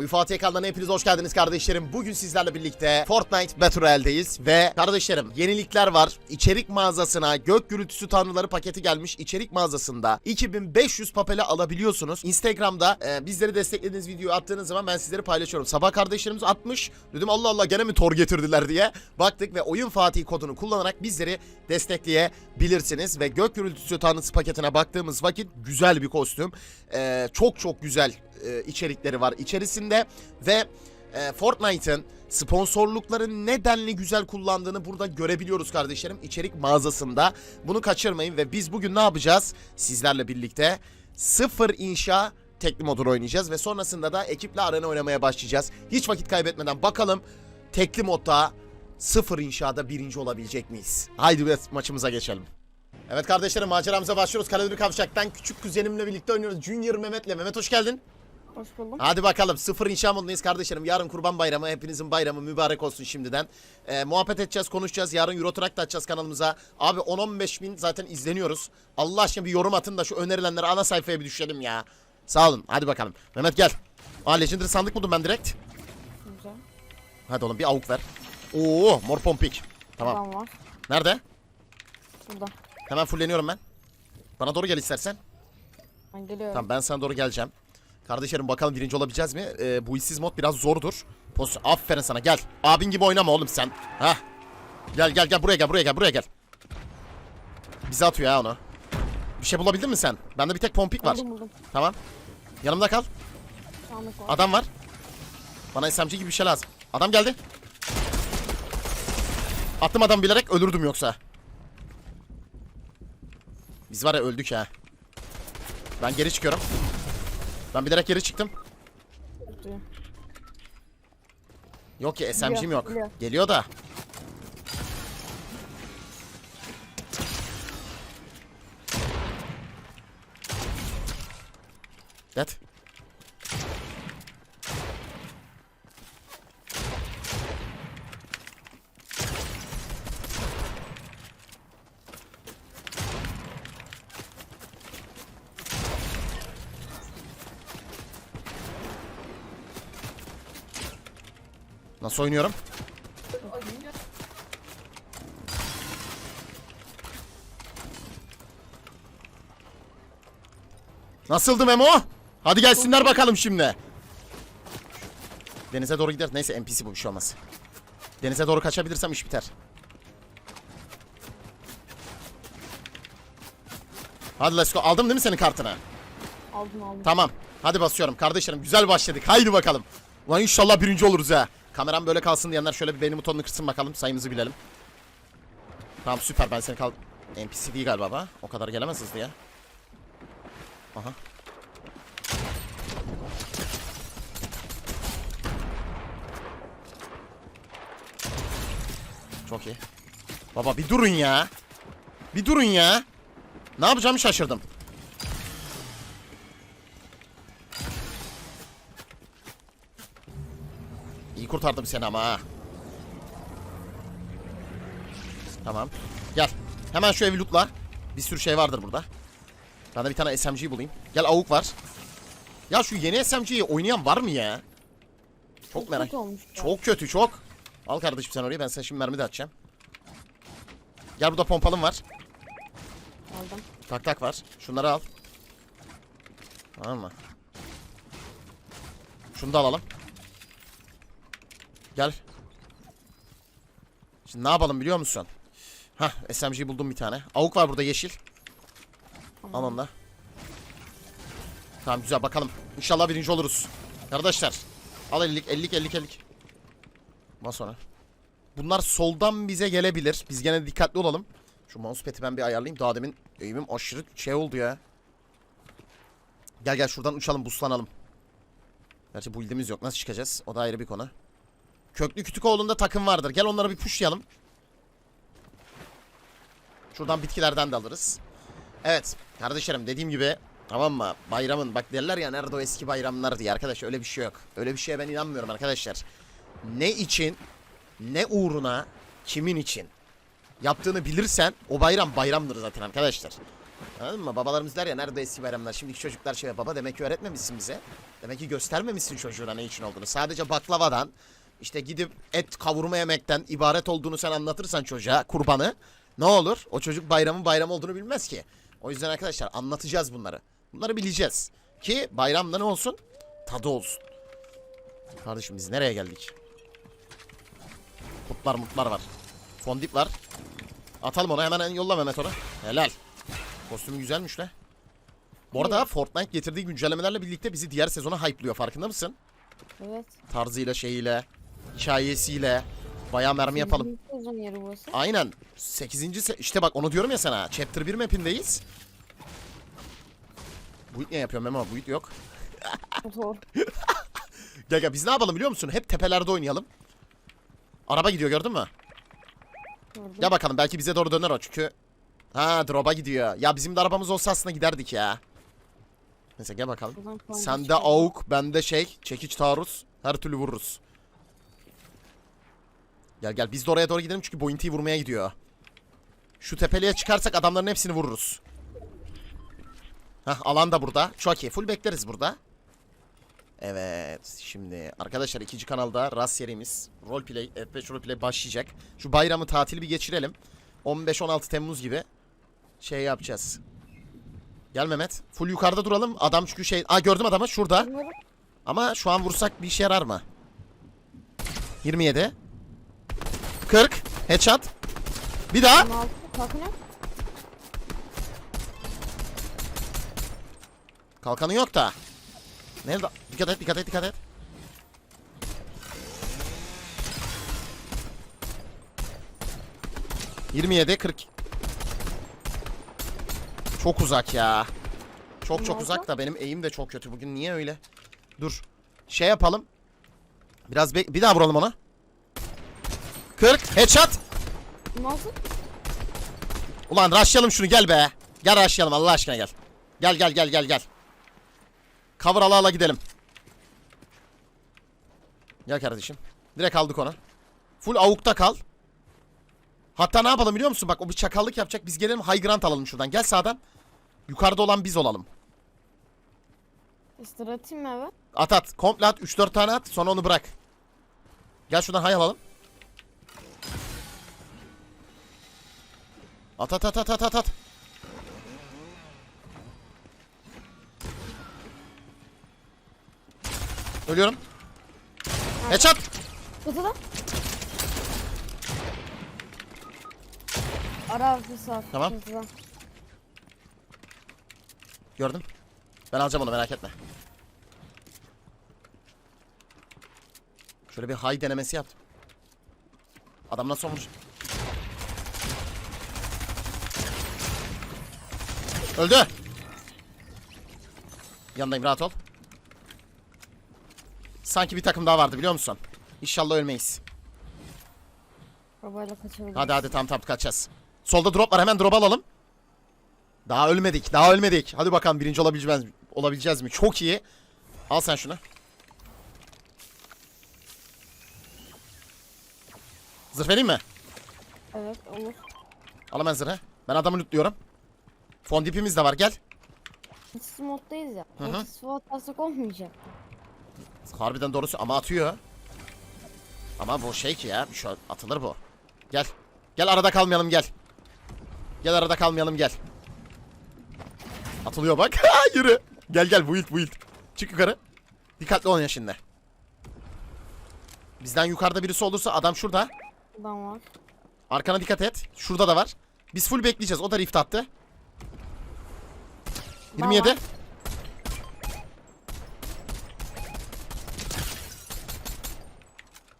Oyun Fatih kanalına hepiniz hoş geldiniz kardeşlerim. Bugün sizlerle birlikte Fortnite Battle Royale'deyiz ve kardeşlerim yenilikler var. İçerik mağazasına gök gürültüsü tanrıları paketi gelmiş. İçerik mağazasında 2500 papele alabiliyorsunuz. Instagram'da e, bizleri desteklediğiniz videoyu attığınız zaman ben sizleri paylaşıyorum. Sabah kardeşlerimiz atmış. Dedim Allah Allah gene mi tor getirdiler diye. Baktık ve Oyun Fatih kodunu kullanarak bizleri destekleyebilirsiniz. Ve gök gürültüsü tanrısı paketine baktığımız vakit güzel bir kostüm. E, çok çok güzel e, içerikleri var içerisinde ve e, Fortnite'ın sponsorlukları nedenli güzel kullandığını burada görebiliyoruz kardeşlerim içerik mağazasında. Bunu kaçırmayın ve biz bugün ne yapacağız? Sizlerle birlikte sıfır inşa tekli modunu oynayacağız ve sonrasında da ekiple arena oynamaya başlayacağız. Hiç vakit kaybetmeden bakalım tekli modda sıfır inşada birinci olabilecek miyiz? Haydi maçımıza geçelim. Evet kardeşlerim maceramıza başlıyoruz. Kaleduri Kavşak'tan küçük kuzenimle birlikte oynuyoruz. Junior Mehmet'le. Mehmet hoş geldin. Hoş buldum. Hadi bakalım sıfır inşa modundayız kardeşlerim. Yarın kurban bayramı. Hepinizin bayramı mübarek olsun şimdiden. Ee, muhabbet edeceğiz, konuşacağız. Yarın Euro Truck da açacağız kanalımıza. Abi 10-15 bin zaten izleniyoruz. Allah aşkına bir yorum atın da şu önerilenleri ana sayfaya bir düşelim ya. Sağ olun. Hadi bakalım. Mehmet gel. Aa Legendary sandık buldum ben direkt. Güzel. Hadi oğlum bir avuk ver. Oo mor pompik. Tamam. Var. Nerede? Burada. Hemen fulleniyorum ben. Bana doğru gel istersen. Ben geliyorum. Tamam ben sana doğru geleceğim. Kardeşlerim bakalım birinci olabileceğiz mi? Ee, bu işsiz mod biraz zordur. Poz Aferin sana gel. Abin gibi oynama oğlum sen. Hah. Gel gel gel buraya gel buraya gel buraya gel. Bize atıyor ya onu. Bir şey bulabildin mi sen? Bende bir tek pompik var. Buldum buldum. Tamam. Yanımda kal. Var. Adam var. Bana SMG gibi bir şey lazım. Adam geldi. Attım adam bilerek ölürdüm yoksa. Biz var ya öldük ha. Ben geri çıkıyorum. Ben bilerek geri çıktım. Yok ki SMG'm yok. geliyor. Geliyor da. Dead. Nasıl oynuyorum? Nasıldı Memo? Hadi gelsinler bakalım şimdi. Denize doğru gider. Neyse NPC bu bir şey olmaz. Denize doğru kaçabilirsem iş biter. Hadi let's go. Aldım değil mi senin kartını? Aldım aldım. Tamam. Hadi basıyorum. Kardeşlerim güzel başladık. Haydi bakalım. Ulan inşallah birinci oluruz ha. Kameram böyle kalsın diyenler şöyle bir beğeni butonunu kırsın bakalım. Sayımızı bilelim. Tamam süper ben seni kal... NPC değil galiba ba. O kadar gelemez hızlı ya. Aha. Çok iyi. Baba bir durun ya. Bir durun ya. Ne yapacağımı şaşırdım. Kurtardım seni ama ha. Tamam. Gel. Hemen şu evi lootla. Bir sürü şey vardır burada. Ben de bir tane SMG bulayım. Gel avuk var. Ya şu yeni SMG'yi oynayan var mı ya? Çok merak. Çok kötü çok. Al kardeşim sen oraya ben sana şimdi mermi de atacağım. Gel burada pompalım var. Aldım. Tak tak var. Şunları al. Tamam mı? Şunu da alalım. Gel. Şimdi ne yapalım biliyor musun? Hah SMG buldum bir tane. Avuk var burada yeşil. Al onu da. Tamam güzel bakalım. İnşallah birinci oluruz. Arkadaşlar. Al 50'lik 50'lik 50'lik 50'lik. Ondan sonra. Bunlar soldan bize gelebilir. Biz gene dikkatli olalım. Şu mousepad'i ben bir ayarlayayım. Daha demin eğimim aşırı şey oldu ya. Gel gel şuradan uçalım buslanalım. Gerçi bu ildimiz yok. Nasıl çıkacağız? O da ayrı bir konu. Köklü Kütükoğlu'nda takım vardır. Gel onlara bir pushlayalım. Şuradan bitkilerden de alırız. Evet kardeşlerim dediğim gibi tamam mı? Bayramın bak derler ya nerede o eski bayramlar diye arkadaş öyle bir şey yok. Öyle bir şeye ben inanmıyorum arkadaşlar. Ne için ne uğruna kimin için yaptığını bilirsen o bayram bayramdır zaten arkadaşlar. Anladın mı? Babalarımız der ya nerede eski bayramlar? Şimdiki çocuklar şey baba demek ki öğretmemişsin bize. Demek ki göstermemişsin çocuğuna ne için olduğunu. Sadece baklavadan işte gidip et kavurma yemekten ibaret olduğunu sen anlatırsan çocuğa kurbanı ne olur? O çocuk bayramın bayram olduğunu bilmez ki. O yüzden arkadaşlar anlatacağız bunları. Bunları bileceğiz. Ki bayramda ne olsun? Tadı olsun. Kardeşim biz nereye geldik? Kurtlar mutlar var. Fondip var. Atalım onu hemen yolla Mehmet ona. Helal. Kostümü güzelmiş la. Bu arada Fortnite getirdiği güncellemelerle birlikte bizi diğer sezona hype'lıyor farkında mısın? Evet. Tarzıyla şeyiyle, hikayesiyle. Bayağı mermi yapalım. Yeri burası. Aynen. 8. Se- işte bak onu diyorum ya sana. Chapter 1 map'indeyiz. Buit ne yapıyor Memo? Buit yok. Gel gel biz ne yapalım biliyor musun? Hep tepelerde oynayalım. Araba gidiyor gördün mü? Gördüm. Gel bakalım belki bize doğru döner o çünkü. Ha drop'a gidiyor. Ya bizim de arabamız olsa aslında giderdik ya. Neyse gel bakalım. Sende avuk, bende şey, çekiç taarruz. Her türlü vururuz. Gel gel biz de oraya doğru gidelim çünkü Bointy'yi vurmaya gidiyor. Şu tepeliğe çıkarsak adamların hepsini vururuz. Hah alan da burada. Çok iyi. Full bekleriz burada. Evet. Şimdi arkadaşlar ikinci kanalda Rast serimiz Roleplay, F5 Roleplay başlayacak. Şu bayramı tatili bir geçirelim. 15-16 Temmuz gibi şey yapacağız. Gel Mehmet. Full yukarıda duralım. Adam çünkü şey... Aa gördüm adamı şurada. Ama şu an vursak bir işe yarar mı? 27. 40. Headshot. Bir daha. 26. Kalkın yok. Kalkanı yok da. Nerede? Dikkat et, dikkat et, dikkat et. Yirmi yedi, kırk. Çok uzak ya. Çok çok uzak da benim eğim de çok kötü. Bugün niye öyle? Dur. Şey yapalım. Biraz bir daha vuralım ona. 40 headshot. 26. Ulan rushlayalım şunu gel be. Gel rushlayalım Allah aşkına gel. Gel gel gel gel gel. Cover ala ala gidelim. Gel kardeşim. Direkt aldık onu. Full avukta kal. Hatta ne yapalım biliyor musun? Bak o bir çakallık yapacak. Biz gelelim high ground alalım şuradan. Gel sağdan. Yukarıda olan biz olalım. İstir atayım mı eve? At at. Komple at. 3-4 tane at. Sonra onu bırak. Gel şuradan hay alalım. At at at at at at at. Ölüyorum. Headshot. Kutuda. Ara arkası var. Tamam. Kutuda. Gördüm. Ben alacağım onu merak etme. Şöyle bir high denemesi yaptım. Adam nasıl olmuş? Öldü. Yanındayım rahat ol. Sanki bir takım daha vardı biliyor musun? İnşallah ölmeyiz. Arabayla kaçabiliriz. Hadi hadi tam tam kaçacağız. Solda drop var hemen drop alalım. Daha ölmedik daha ölmedik. Hadi bakalım birinci olabileceğiz, olabileceğiz mi? Çok iyi. Al sen şunu. Zırh vereyim mi? Evet olur. Al hemen zırhı. Ben adamı lootluyorum. Fondipimiz de var gel. Eksiz moddayız ya. Hı hı. Atarsak olmayacak. Harbiden doğrusu ama atıyor. Ama bu şey ki ya. Şu atılır bu. Gel. Gel arada kalmayalım gel. Gel arada kalmayalım gel. Atılıyor bak. Yürü. Gel gel build build. Çık yukarı. Dikkatli olun ya şimdi. Bizden yukarıda birisi olursa adam şurada. Buradan var. Arkana dikkat et. Şurada da var. Biz full bekleyeceğiz. O da rift attı. 27. Tamam.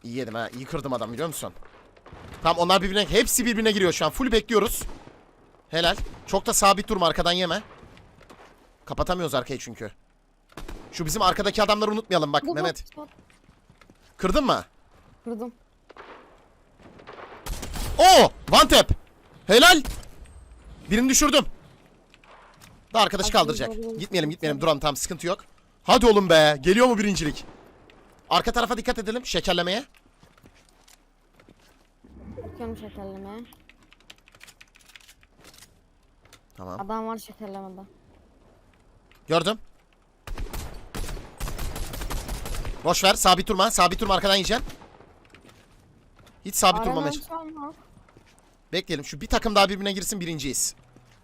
İyi yedim ha. İyi kırdım adam biliyor musun? Tamam onlar birbirine hepsi birbirine giriyor şu an. Full bekliyoruz. Helal. Çok da sabit durma arkadan yeme. Kapatamıyoruz arkayı çünkü. Şu bizim arkadaki adamları unutmayalım bak Bu- bu- Mehmet. bu- Kırdın mı? Kırdım. Oo! One tap. Helal. Birini düşürdüm. Da arkadaşı kaldıracak. Gitmeyelim gitmeyelim duralım tamam sıkıntı yok. Hadi oğlum be. Geliyor mu birincilik? Arka tarafa dikkat edelim şekerlemeye. Bakıyorum şekerlemeye. Tamam. Adam var şekerlemede. Gördüm. Boş ver. Sabit durma. Sabit durma arkadan yiyeceksin. Hiç sabit durma meç. mermisi var mı? Bekleyelim. Şu bir takım daha birbirine girsin birinciyiz.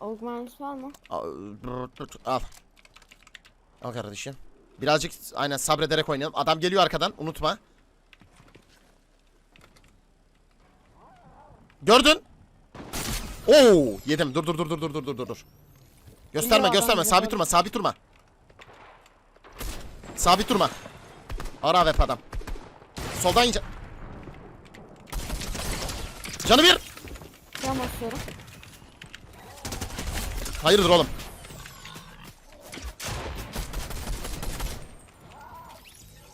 Mermisi var mı? Al. Al, kardeşim. Birazcık aynen sabrederek oynayalım. Adam geliyor arkadan. Unutma. Gördün. Oo, yedim. Dur dur dur dur dur dur dur dur. Gösterme gösterme. Sabit durma. Sabit durma. Sabit durma. Ara vep adam. Soldan yiyecek. Canı bir. Can basıyorum. Hayırdır oğlum?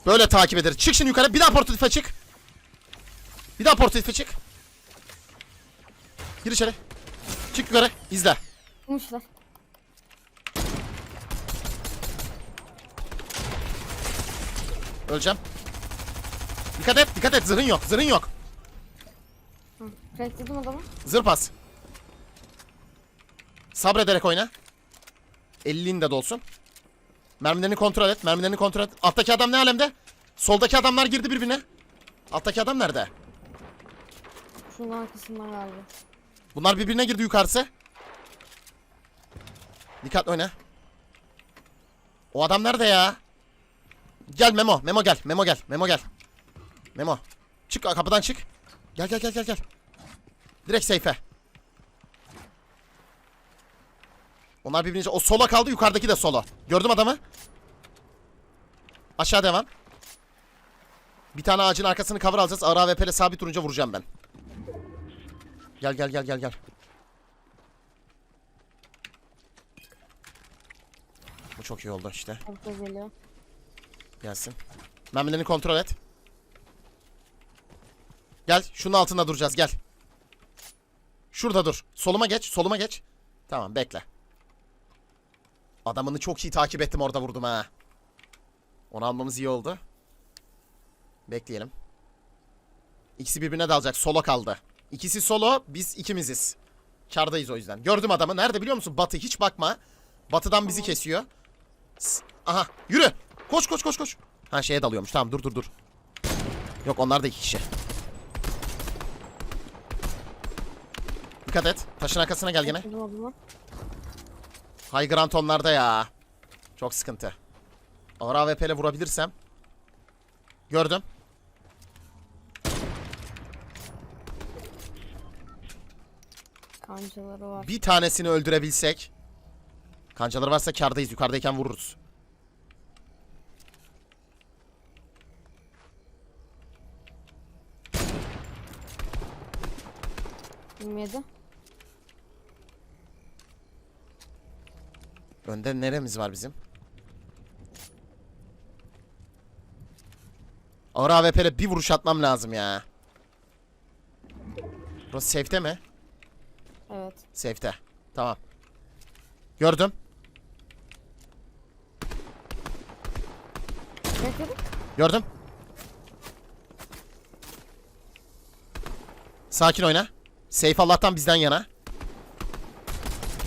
Böyle takip ederiz. Çık şimdi yukarı. Bir daha portatife çık. Bir daha portatife çık. Gir içeri. Çık yukarı. İzle. Bulmuşlar. Öleceğim. Dikkat et. Dikkat et. Zırhın yok. Zırhın yok. Hı. Crackledim adamı. Zırh pas. Sabrederek oyna. 50'in de dolsun. Mermilerini kontrol et. Mermilerini kontrol et. Alttaki adam ne alemde? Soldaki adamlar girdi birbirine. Alttaki adam nerede? Şunun arkasından galiba. Bunlar birbirine girdi yukarısı. Dikkat oyna. O adam nerede ya? Gel Memo. Memo gel. Memo gel. Memo gel. Memo. Çık kapıdan çık. Gel gel gel gel gel. Direkt seyfe. Onlar birbirine... O sola kaldı. Yukarıdaki de solo. Gördüm adamı. Aşağı devam. Bir tane ağacın arkasını cover alacağız. Ara ve pele sabit durunca vuracağım ben. Gel gel gel gel gel. Bu çok iyi oldu işte. Arka geliyor. Gelsin. Mermilerini kontrol et. Gel. Şunun altında duracağız. Gel. Şurada dur. Soluma geç. Soluma geç. Tamam bekle. Adamını çok iyi takip ettim orada vurdum ha. Onu almamız iyi oldu. Bekleyelim. İkisi birbirine dalacak. Solo kaldı. İkisi solo. Biz ikimiziz. Kardayız o yüzden. Gördüm adamı. Nerede biliyor musun? Batı. Hiç bakma. Batıdan bizi kesiyor. S- Aha. Yürü. Koş koş koş koş. Ha şeye dalıyormuş. Tamam dur dur dur. Yok onlar da iki kişi. Dikkat et. Taşın arkasına gel gene. High ground onlarda ya. Çok sıkıntı. Ağır AWP'le vurabilirsem. Gördüm. Kancaları var. Bir tanesini öldürebilsek. Kancaları varsa kardayız. Yukarıdayken vururuz. Bilmedi. Önde neremiz var bizim? Ağır AWP'le bir vuruş atmam lazım ya. Burası safe'te mi? Evet. Safe'te. Tamam. Gördüm. Crackledim. Gördüm. Sakin oyna. Safe Allah'tan bizden yana.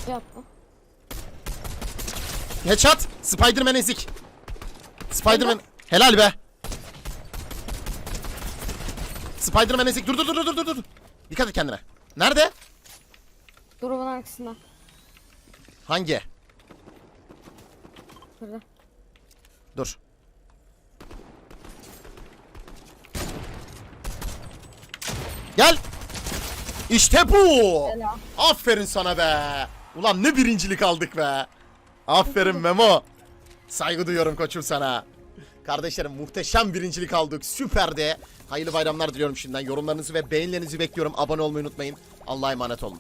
Attı. Headshot. Spider-Man ezik. Spider-Man. Helal be. Spider-Man ezik. Dur dur dur dur dur dur. Dikkat et kendine. Nerede? Drop'un arkasında. Hangi? Kırdı. Dur. Gel. İşte bu. Helal. Aferin sana be. Ulan ne birincilik aldık be. Aferin Memo. Saygı duyuyorum koçum sana. Kardeşlerim muhteşem birincilik aldık. Süperdi. Hayırlı bayramlar diliyorum şimdiden. Yorumlarınızı ve beğenilerinizi bekliyorum. Abone olmayı unutmayın. Allah'a emanet olun.